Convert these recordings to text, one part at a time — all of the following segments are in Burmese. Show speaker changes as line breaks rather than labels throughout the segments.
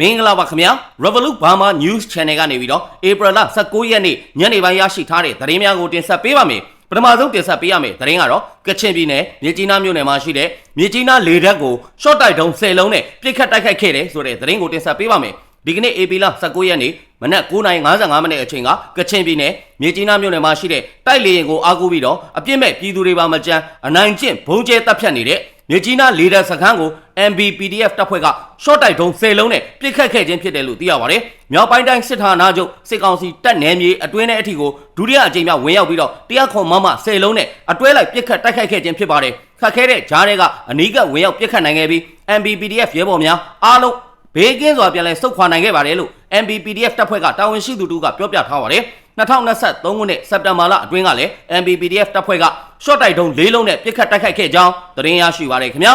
မင်္ဂလာပါခင်ဗျာ Revolut Burma News Channel ကနေပြီးတော့ဧပြီလ19ရက်နေ့ညနေပိုင်းရရှိထားတဲ့သတင်းများကိုတင်ဆက်ပေးပါမယ်ပထမဆုံးတင်ဆက်ပေးရမယ့်သတင်းကတော့ကချင်ပြည်နယ်မြေကြီးနားမြို့နယ်မှာရှိတဲ့မြေကြီးနားလေတပ်ကို short တိုက်တုံး10လုံးနဲ့ပြစ်ခတ်တိုက်ခိုက်ခဲ့တယ်ဆိုတဲ့သတင်းကိုတင်ဆက်ပေးပါမယ်ဒီကနေ့ AP လ19ရက်နေ့မနက်9:55မိနစ်အချိန်ကကချင်ပြည်နယ်မြေကြီးနားမြို့နယ်မှာရှိတဲ့တိုက်လေရင်ကိုအားကိုးပြီးတော့အပြစ်မဲ့ပြည်သူတွေပါမကြမ်းအနိုင်ကျင့်ဘုံကျဲတပ်ဖြတ်နေတဲ့ မြေကြီးနားလေတပ်စခန်းကို MBPDF တပ်ဖွဲ့က short တိုက်တုံး10လုံးနဲ့ပြစ်ခတ်ခဲ့ခြင်းဖြစ်တယ်လို့သိရပါတယ်။မြောက်ပိုင်းတိုင်းစစ်ဌာနချုပ်စစ်ကောင်စီတပ်နယ်မြေအတွင်းထဲအထိကိုဒုတိယအကြိမ်မြောက်ဝင်ရောက်ပြီးတော့တရားခွန်မမ10လုံးနဲ့အတွဲလိုက်ပြစ်ခတ်တိုက်ခိုက်ခဲ့ခြင်းဖြစ်ပါတယ်။ခတ်ခဲတဲ့ဂျားတွေကအနီးကဝင်ရောက်ပြစ်ခတ်နိုင်ခဲ့ပြီး MBPDF ရဲဘော်များအားလုံးဘေးကင်းစွာပြန်လည်စုခွာနိုင်ခဲ့ပါတယ်လို့ MBPDF တပ်ဖွဲ့ကတာဝန်ရှိသူတို့ကပြောပြထားပါတယ်2023ခုနှစ်စက်တင်ဘာလအတွင်းကလည်း MBPDF တပ်ဖွဲ့က short တိုက်တုံး၄လုံးနဲ့ပြစ်ခတ်တိုက်ခိုက်ခဲ့ကြောင်းသတင်းရရှိပါတယ်ခင်ဗျာ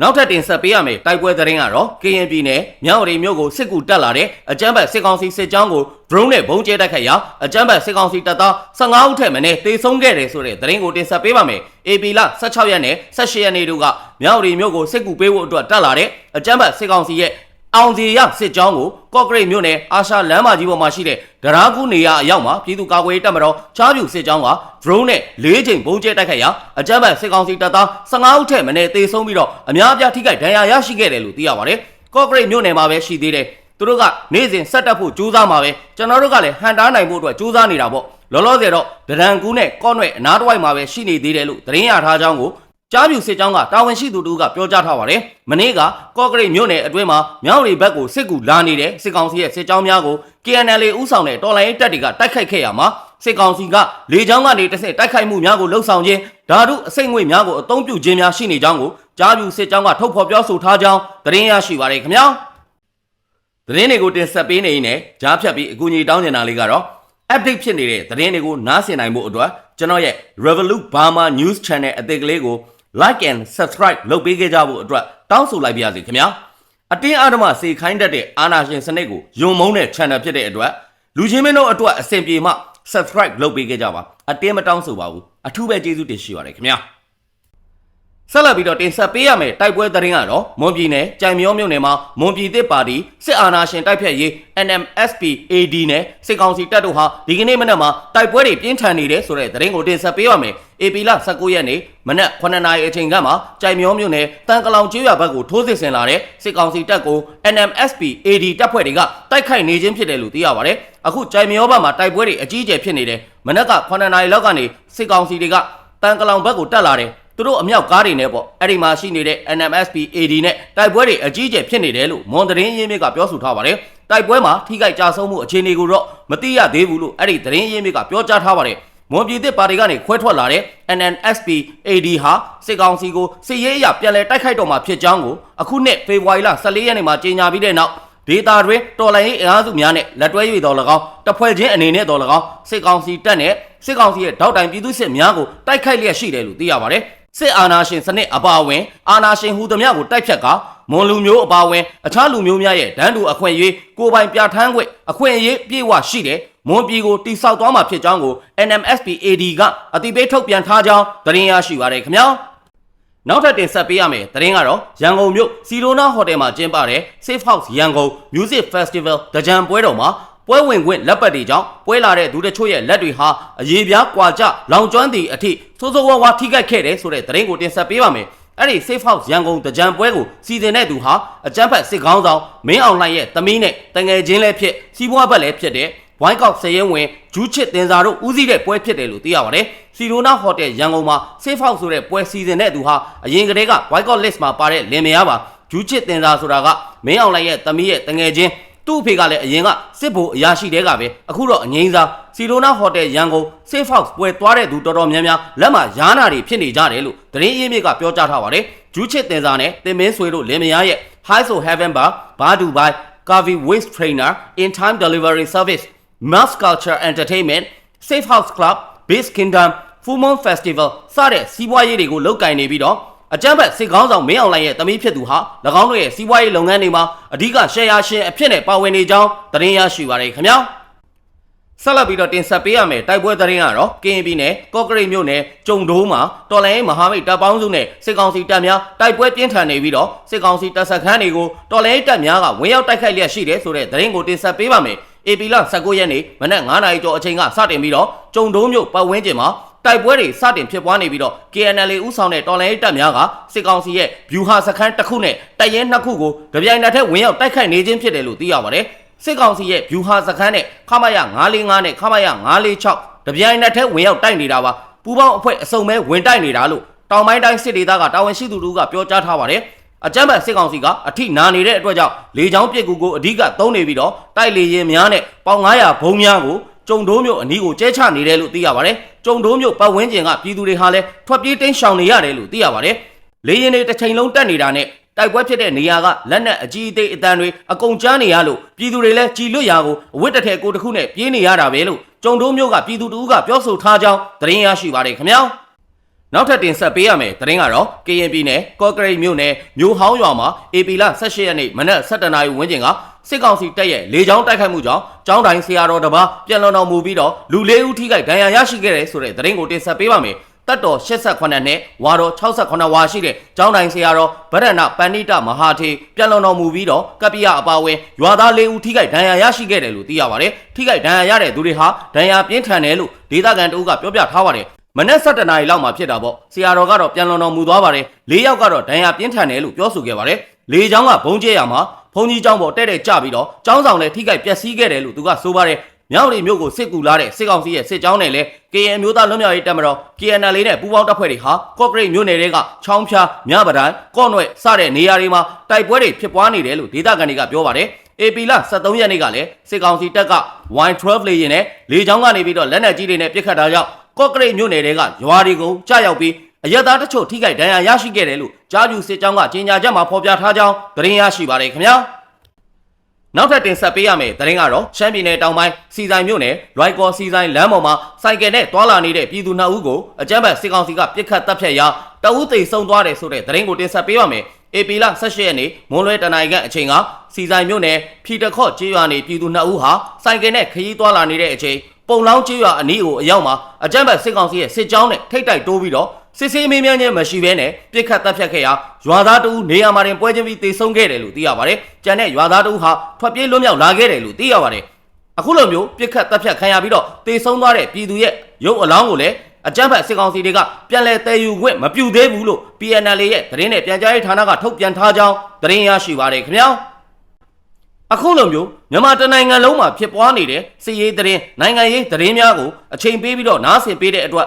နောက်ထပ်တင်ဆက်ပေးရမယ့်တိုက်ပွဲသတင်းကတော့ KN ပြည်နယ်မြောက်ရီမြို့ကိုစစ်ကူတက်လာတဲ့အကြမ်းဖက်စစ်ကောင်စီစစ်ကြောင်းကို drone နဲ့ဘုံကျဲတိုက်ခိုက်ရာအကြမ်းဖက်စစ်ကောင်စီတပ်သား15ဦးထက်မနည်းတေဆုံးခဲ့တယ်ဆိုတဲ့သတင်းကိုတင်ဆက်ပေးပါမယ်။ AP လ16ရက်နဲ့18ရက်နေ့တို့ကမြောက်ရီမြို့ကိုစစ်ကူပေးဖို့အတွက်တက်လာတဲ့အကြမ်းဖက်စစ်ကောင်စီရဲ့ အောင်စီရစစ်ကြောင်းကိုကော့ဂရိတ်မြို့နယ်အာရှလမ်းမကြီးပေါ်မှာရှိတဲ့ဒရာကူနေရအရောက်မှာပြည်သူ့ကာကွယ်ရေးတပ်မတော်ချားပြူစစ်ကြောင်းက drone နဲ့၄ချိန်ဘုံကျဲတိုက်ခိုက်ရာအကြမ်းဖက်စစ်ကောင်စီတပ်သား15ဦးထက်မနည်းသေဆုံးပြီးတော့အများအပြားထိခိုက်ဒဏ်ရာရရှိခဲ့တယ်လို့သိရပါတယ်။ကော့ဂရိတ်မြို့နယ်မှာပဲရှိသေးတယ်။သူတို့ကနေ့စဉ်ဆက်တက်ဖို့ကြိုးစားမှာပဲကျွန်တော်တို့ကလည်းဟန်တားနိုင်ဖို့အတွက်ကြိုးစားနေတာပေါ့လောလောဆယ်တော့ဒရန်ကူးနဲ့ကော့နွဲ့အနားတစ်ဝိုက်မှာပဲရှိနေသေးတယ်လို့သတင်းရထားကြောင်းကို ကြားပြူစစ်ကြောင်းကတာဝန်ရှိသူတို့ကပြောကြားထားပါတယ်။မနေ့ကကော့ဂရိတ်မြို့နယ်အတွင်းမှာမြောက်ရီဘက်ကိုစစ်ကူလာနေတဲ့စစ်ကောင်စီရဲ့စစ်ကြောင်းများကို KNL ဥဆောင်တဲ့တော်လိုင်းရေးတပ်တွေကတိုက်ခိုက်ခဲ့ရမှာစစ်ကောင်စီကလေကြောင်းကနေတစ်ဆင့်တိုက်ခိုက်မှုများကိုလှုံ့ဆော်ခြင်းဓာတုအစိမ့်ငွေများကိုအသုံးပြုခြင်းများရှိနေကြောင်းကိုကြားပြူစစ်ကြောင်းကထုတ်ဖော်ပြောဆိုထားကြောင်းသတင်းရရှိပါတယ်ခင်ဗျာ။သတင်းတွေကိုတင်ဆက်ပေးနေရင်လည်းကြားဖြတ်ပြီးအကူအညီတောင်းနေတာလေးကတော့ update ဖြစ်နေတဲ့သတင်းတွေကိုနားဆင်နိုင်ဖို့အတွက်ကျွန်တော်ရဲ့ Revolut Burma News Channel အသစ်ကလေးကို like and subscribe လုပ်ပေးခဲ့ကြဖို့အတွက်တောင်းဆိုလိုက်ပါရစေခင်ဗျာအတင်းအဓမ္မစေခိုင်းတတ်တဲ့အာနာရှင်စနစ်ကိုယုံမုန်းတဲ့ channel ဖြစ်တဲ့အတွက်လူချင်းမင်းတို့အတွက်အဆင်ပြေမှ subscribe လုပ်ပေးခဲ့ကြပါအတင်းမတောင်းဆိုပါဘူးအထူးပဲကျေးဇူးတင်ရှိပါတယ်ခင်ဗျာဆက်လက်ပြီးတော့တင်ဆက်ပေးရမယ်တိုက်ပွဲသတင်းကတော့မွန်ပြည်နယ်ကြိုင်မျောမြို့နယ်မှာမွန်ပြည်သစ်ပါတီစစ်အာဏာရှင်တိုက်ဖြတ်ရေး NMSP AD နဲ့စစ်ကောင်စီတပ်တို့ဟာဒီကနေ့မနက်မှာတိုက်ပွဲတွေပြင်းထန်နေတယ်ဆိုတဲ့သတင်းကိုတင်ဆက်ပေးရမယ်။ AP လ19ရက်နေ့မနက်9:00နာရီအချိန်ကမှကြိုင်မျောမြို့နယ်တန်ကလောင်ကျေးရွာဘက်ကိုထိုးစစ်ဆင်လာတဲ့စစ်ကောင်စီတပ်ကို NMSP AD တပ်ဖွဲ့တွေကတိုက်ခိုက်နေခြင်းဖြစ်တယ်လို့သိရပါတယ်။အခုကြိုင်မျောဘက်မှာတိုက်ပွဲတွေအကြီးအကျယ်ဖြစ်နေတယ်။မနက်က9:00နာရီလောက်ကနေစစ်ကောင်စီတွေကတန်ကလောင်ဘက်ကိုတက်လာတယ်။သူတို့အမြောက်ကားတွေနဲ့ပေါ့အဲ့ဒီမှာရှိနေတဲ့ NMSP AD နဲ့တိုက်ပွဲတွေအကြီးအကျယ်ဖြစ်နေတယ်လို့မွန်သတင်းရင်းမြစ်ကပြောဆိုထားပါတယ်တိုက်ပွဲမှာထိခိုက်ကြဆုံးမှုအခြေအနေကိုတော့မသိရသေးဘူးလို့အဲ့ဒီသတင်းရင်းမြစ်ကပြောကြားထားပါတယ် မွန်ပြည်သစ်ပါတီကနေခွဲထွက်လာတဲ့ NNSP AD ဟာစစ်ကောင်စီကိုစစ်ရေးအရပြန်လည်တိုက်ခိုက်တော့မှာဖြစ်ကြောင်းကိုအခုနှစ်ဖေဖော်ဝါရီလ14ရက်နေ့မှာကြေညာပြီးတဲ့နောက်ဒေတာတွင်တော်လိုင်းရေးအင်အားစုများနဲ့လက်တွဲ၍တော်၎င်းတဖွဲ့ချင်းအနေနဲ့တော်၎င်းစစ်ကောင်စီတပ်နဲ့စစ်ကောင်စီရဲ့တောက်တိုင်ပြည်သူစစ်များကိုတိုက်ခိုက်လျက်ရှိတယ်လို့သိရပါတယ်စစ်အာဏာရှင်စနစ်အပါအဝင်အာဏာရှင်ဟူသမျှကိုတိုက်ဖြတ်ကာ မွန်လူမျိုးအပါအဝင်အခြားလူမျိုးများရဲ့ဒန်းတူအခွင့်အရေးကိုပိုင်ပြဋ္ဌာန်းခွင့်အခွင့်အရေးပြည့်ဝရှိတဲ့မွန်ပြည်ကိုတိဆောက်သွားမှာဖြစ်ကြောင်းကို NMSP AD ကအတိပေးထုတ်ပြန်ထားကြောင်းသတင်းရရှိပါရခင်ဗျာနောက်ထပ်တင်ဆက်ပေးရမယ်သတင်းကတော့ရန်ကုန်မြို့စီလိုနာဟိုတယ်မှာကျင်းပတဲ့ Safe House ရန်ကုန် Music Festival တကြံပွဲတော်မှာပွဲဝင်ခွင့်လက်ပတ်တွေကြောင့်ပွဲလာတဲ့သူတချို့ရဲ့လက်တွေဟာအရေးပြားကွာကြလောင်ကျွမ်းသည့်အထိစိုးစိုးဝါးဝါထိခိုက်ခဲ့တယ်ဆိုတဲ့သတင်းကိုတင်ဆက်ပေးပါမယ်။ အဲ့ဒီ Safe House ရန်ကုန်တကြံပွဲကိုစီစဉ်တဲ့သူဟာအကြမ်းဖက်စစ်ကောင်းဆောင်မင်းအောင်လှိုင်ရဲ့သမီးနဲ့တငယ်ချင်းလည်းဖြစ်စီးပွားဘက်လည်းဖြစ်တဲ့ဝိုင်းကောက်စရဲဝင်ဂျူးချစ်တင်စာတို့ဦးစီးတဲ့ပွဲဖြစ်တယ်လို့သိရပါတယ်။စီရိုနာဟိုတယ်ရန်ကုန်မှာ Safe House ဆိုတဲ့ပွဲစီစဉ်တဲ့သူဟာအရင်ကတည်းက White Card List မှာပါတဲ့လင်မယားပါဂျူးချစ်တင်စာဆိုတာကမင်းအောင်လှိုင်ရဲ့သမီးရဲ့တငယ်ချင်း သူ့အဖေကလည်းအရင်ကစစ်ဗိုလ်အရာရှိတဲကပဲအခုတော့အငိမ့်စားစီလိုနာဟိုတယ်ရန်ကုန် Safe House ပွဲသွားတဲ့သူတော်တော်များများလက်မှာရားနာတွေဖြစ်နေကြတယ်လို့သတင်းရင်းမြစ်ကပြောကြားထားပါတယ်ဂျူးချစ်တင်စာနဲ့တင်မင်းဆွေတို့လင်မယားရဲ့ High So Heaven Bar ဘာဒူဘိုင် Kavi Waste Trainer In Time Delivery Service Mass Culture Entertainment Safe House Club Base Kingdom Full Moon Festival စတဲ့စီးပွားရေးတွေကိုလုပ်ကင်နေပြီးတော့ အကြမ်းဖက်စစ်ကောင်းဆောင်မင်းအောင်လှိုင်ရဲ့တမီးဖြစ်သူဟာ၎င်းတို့ရဲ့စီးပွားရေးလုပ်ငန်းတွေမှာအဓိကရှယ်ယာရှင်အဖြစ်နဲ့ပါဝင်နေကြောင်းသတင်းရရှိပါရခင်ဗျာဆက်လက်ပြီးတော့တင်ဆက်ပေးရမယ်တိုက်ပွဲသတင်းကတော့ကရင်ပြည်နယ်ကော့ကရိတ်မြို့နယ်ကျုံဒိုးမှာတော်လိုင်းရေးမဟာမိတ်တပ်ပေါင်းစုနဲ့စစ်ကောင်စီတပ်များတိုက်ပွဲပြင်းထန်နေပြီးတော့စစ်ကောင်စီတပ်စခန်းတွေကိုတော်လိုင်းရေးတပ်များကဝင်ရောက်တိုက်ခိုက်လျက်ရှိတယ်ဆိုတဲ့သတင်းကိုတင်ဆက်ပေးပါမယ်။ AP လ19ရက်နေ့မနက်9:00နာရီကျော်အချိန်ကစတင်ပြီးတော့ကျုံဒိုးမြို့ပတ်ဝန်းကျင်မှာ တိုက်ပွဲတွေစတင်ဖြစ်ပွားနေပြီးတော့ KNL ဥဆောင်တဲ့တော်လိုင်းရေးတပ်များကစစ်ကောင်စီရဲ့ဗျူဟာစခန်းတစ်ခုနဲ့တပ်ရင်းနှစ်ခုကိုတပြိုင်နက်တည်းဝင်ရောက်တိုက်ခိုက်နေခြင်းဖြစ်တယ်လို့သိရပါတယ်။စစ်ကောင်စီရဲ့ဗျူဟာစခန်းနဲ့ခမရ945နဲ့ခမရ946တပြိုင်နက်တည်းဝင်ရောက်တိုက်နေတာပါပူပေါင်းအဖွဲ့အစုံပဲဝင်တိုက်နေတာလို့တောင်ပိုင်းတိုင်းစစ်ဒေသကတာဝန်ရှိသူတို့ကပြောကြားထားပါတယ်အကြမ်းဖက်စစ်ကောင်စီကအထိနာနေတဲ့အတွက်ကြောင့်လေကြောင်းပစ်ကူကိုအဓိကသုံးနေပြီးတော့တိုက်လေရင်များနဲ့ပေါင်900ဘုံများကို ကျုံဒိုးမြို့အနီးကိုကျဲချနေတယ်လို့သိရပါတယ်ကျုံဒိုးမြို့ပတ်ဝန်းကျင်ကပြည်သူတွေဟာလည်းထွက်ပြေးတိမ်းရှောင်နေရတယ်လို့သိရပါတယ်လေရင်တွေတစ်ချိန်လုံးတက်နေတာနဲ့တိုက်ပွဲဖြစ်တဲ့နေရာကလက်နက်အကြီးအသေးအတန်းတွေအကုန်ကျန်းနေရလို့ပြည်သူတွေလည်းကြည်လွတ်ရာကိုအဝတ်တစ်ထည်ကိုတစ်ခုနဲ့ပြေးနေရတာပဲလို့ကျုံဒိုးမျိုးကပြည်သူတူကပြောဆိုထားကြောင်းသတင်းရရှိပါတယ်ခင်ဗျာနောက်ထပ်တင်ဆက်ပေးရမယ်သတင်းကတော့ကရင်ပြည်နယ်ကော့ကရိတ်မြို့နယ်မြို့ဟောင်းရွာမှာ AP လ18ရက်နေ့မနက်7:00နာရီဝန်းကျင်က စစ်ကောင်စီတပ်ရဲ့လေကြောင်းတိုက်ခိုက်မှုကြောင့်ကျောင်းတိုင်းဆရာတော်တစ်ပါးပြန်လွန်တော်မူပြီးတော့လူလေးဦးထိခိုက်ဒဏ်ရာရရှိခဲ့တယ်ဆိုတဲ့သတင်းကိုတင်ဆက်ပေးပါမယ်တက်တော်88နဲ့ဝါတော်68ဝါရှိတဲ့ကျောင်းတိုင်းဆရာတော်ဗရဏပဏိတမဟာထေပြန်လွန်တော်မူပြီးတော့ကပ္ပိယအပါဝင်ရွာသား၄ဦးထိခိုက်ဒဏ်ရာရရှိခဲ့တယ်လို့သိရပါတယ်။ထိခိုက်ဒဏ်ရာရတဲ့သူတွေဟာဒဏ်ရာပြင်းထန်တယ်လို့ဒေသခံတအုပ်ကပြောပြထားပါတယ်။မနက်7:00နာရီလောက်မှာဖြစ်တာပေါ့။ဆရာတော်ကတော့ပြန်လွန်တော်မူသွားပါတယ်။၄ယောက်ကတော့ဒဏ်ရာပြင်းထန်တယ်လို့ပြောဆိုခဲ့ပါတယ်။လေချောင်းကဘုံကျဲရမှာ ဘုံကြီးကျောင်းပေါ်တဲ့တဲ့ကြပြီးတော့ကျောင်းဆောင်လည်းထိခိုက်ပျက်စီးခဲ့တယ်လို့သူကဆိုပါတယ်မြောက်ရီမြို့ကိုစစ်ကူလာတဲ့စစ်ကောင်စီရဲ့စစ်ကြောင်းနဲ့လဲ KN မျိုးသားလွတ်မြောက်ရေးတပ်မတော် KNL နဲ့ပူးပေါင်းတပ်ဖွဲ့တွေဟာကော့ကရိတ်မြို့နယ်တွေကချောင်းဖြာ၊မြပဒိုင်၊ကော့နွဲ့စတဲ့နေရာတွေမှာတိုက်ပွဲတွေဖြစ်ပွားနေတယ်လို့ဒေသခံတွေကပြောပါတယ်။ AP လ73ရက်နေ့ကလည်းစစ်ကောင်စီတပ်က Y12 လေရင်နဲ့လေကြောင်းကနေပြီးတော့လက်နက်ကြီးတွေနဲ့ပစ်ခတ်တာကြောင့်ကော့ကရိတ်မြို့နယ်တွေကရွာတွေကိုကြားရောက်ပြီး အရက်သားတချို့ထိခိုက်ဒဏ်ရာရရှိခဲ့တယ်လို့ကြားပြူစစ်ကြောင်းကကြေညာချက်မှာဖော်ပြထားကြောင်းသတင်းရရှိပါတယ်ခင်ဗျာ။နောက်ထပ်တင်ဆက်ပေးရမယ့်သတင်းကတော့ရှမ်းပြည်နယ်တောင်ပိုင်းစီဆိုင်မြို့နယ်လွိုက်ကော်စီဆိုင်လမ်းပေါ်မှာစိုက်ကယ်နဲ့တွာလာနေတဲ့ပြည်သူနှစ်ဦးကိုအကြမ်းဖက်စစ်ကောင်စီကပြစ်ခတ်တပ်ဖြတ်ရာတအူးသိဆုံးသွားတယ်ဆိုတဲ့သတင်းကိုတင်ဆက်ပေးပါမယ်။ AP လ18ရက်နေ့မွန်းလွဲတနင်္ဂနွေအချိန်ကစီဆိုင်မြို့နယ်ဖြီတခော့ကျေးရွာနေပြည်သူနှစ်ဦးဟာစိုက်ကယ်နဲ့ခရီးတွာလာနေတဲ့အချိန်ပုံလောင်းကျေးရွာအနီးကိုအရောက်မှာအကြမ်းဖက်စစ်ကောင်စီရဲ့စစ်ကြောင်းနဲ့ထိတ်တိုက်တိုးပြီးတော့ စစ်စေးမေးမြန်းခြင်းမရှိဘဲနဲ့ပြစ်ခတ်တပ်ဖြတ်ခဲ့ရာရွာသားတဦးနေရာမှာတင်ပွဲချင်းပြီးတေဆုံးခဲ့တယ်လို့သိရပါတယ်။ကြံတဲ့ရွာသားတဦးဟာထွက်ပြေးလွတ်မြောက်လာခဲ့တယ်လို့သိရပါတယ်။အခုလိုမျိုးပြစ်ခတ်တပ်ဖြတ်ခံရပြီးတော့တေဆုံးသွားတဲ့ပြည်သူရဲ့ရုပ်အလောင်းကိုလည်းအကြမ်းဖက်စစ်ကောင်စီတွေကပြန်လည်တည်ယူခွင့်မပြုသေးဘူးလို့ PNL ရဲ့သတင်းနဲ့ပြန်ကြားရေးဌာနကထုတ်ပြန်ထားကြောင်းသတင်းရရှိပါတယ်ခင်ဗျာ။အခုလိုမျိုးမြန်မာတနိုင်ငံလုံးမှာဖြစ်ပွားနေတဲ့စစ်ရေးသတင်းနိုင်ငံရေးသတင်းများကိုအချိန်ပေးပြီးတော့နားဆင်ပေးတဲ့အတွက်